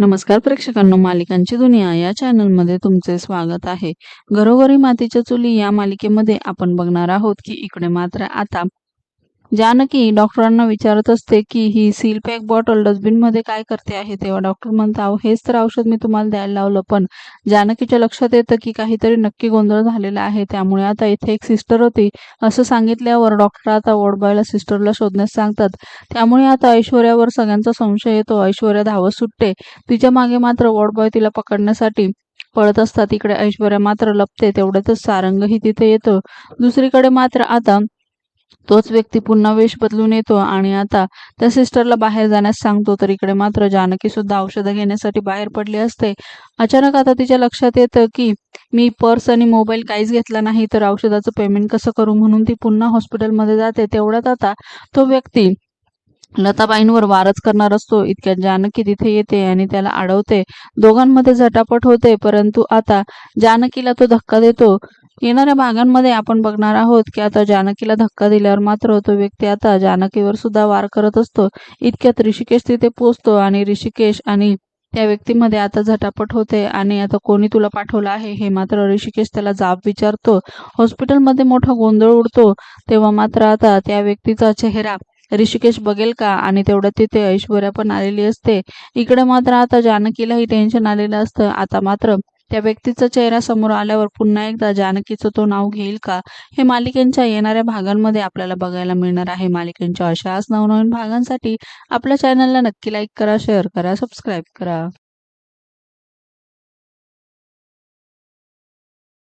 नमस्कार प्रेक्षकांनो मालिकांची दुनिया या चॅनलमध्ये तुमचे स्वागत आहे. घरोघरी मातीच्या चुली या मालिकेमध्ये आपण बघणार आहोत की इकडे मात्र आता जानकी डॉक्टरांना विचारत असते की ही सील पॅक बॉटल डस्टबिनमध्ये काय करते आहे तेव्हा डॉक्टर म्हणता अहो हेच तर औषध मी तुम्हाला द्यायला लावलं पण जानकीच्या लक्षात येतं की काहीतरी नक्की गोंधळ झालेला आहे. त्यामुळे आता इथे एक सिस्टर होती. असं सांगितल्यावर डॉक्टर आता वॉर्डबॉयला सिस्टरला शोधण्यास सांगतात. त्यामुळे आता ऐश्वर्यावर सगळ्यांचा संशय येतो. ऐश्वर्या धावत सुटते. तिच्यामागे मात्र वॉर्डबॉय तिला पकडण्यासाठी पळत असतात. इकडे ऐश्वर्या मात्र लपते. तेवढ्यातच सारंगही तिथे येतो. दुसरीकडे मात्र आता तोच व्यक्ती पुन्हा वेश बदलून येतो आणि आता त्या सिस्टरला बाहेर जाण्यास सांगतो तर इकडे मात्र जानकी सुद्धा औषधं घेण्यासाठी बाहेर पडली असते. अचानक आता तिच्या लक्षात येतं की मी पर्स आणि मोबाईल काहीच घेतला नाही तर औषधाचं पेमेंट कसं करू म्हणून ती पुन्हा हॉस्पिटलमध्ये जाते. तेवढ्यात आता तो व्यक्ती लताबाईंवर वारच करणार असतो. इतक्यात जानकी तिथे येते आणि त्याला अडवते दोघांमध्ये झटापट होते परंतु आता जानकीला तो धक्का देतो. येणाऱ्या भागांमध्ये आपण बघणार आहोत की आता जानकीला धक्का दिल्यावर मात्र तो व्यक्ती आता जानकीवर सुद्धा वार करत असतो. इतक्यात ऋषिकेश तिथे पोचतो आणि ऋषिकेश आणि त्या व्यक्तीमध्ये आता झटापट होते आणि आता कोणी तुला पाठवलं आहे हे मात्र ऋषिकेश त्याला जाब विचारतो. हॉस्पिटलमध्ये मोठा गोंधळ उडतो. तेव्हा मात्र आता त्या व्यक्तीचा चेहरा ऋषिकेश बघेल का? आणि तेवढ्यात तिथे ऐश्वर्या पण आलेली असते. इकडे मात्र आता जानकीलाही टेन्शन आलेलं असतं. आता मात्र त्या व्यक्तीचा चेहरा समोर आल्यावर पुन्हा एकदा जानकीचं तो नाव घेईल का? हे मालिकेंच्या येणाऱ्या भागांमध्ये आपल्याला बघायला मिळणार आहे. मालिकेंच्या अशाच नवनवीन भागांसाठी आपल्या चॅनलला नक्की लाईक करा शेअर करा सबस्क्राईब करा.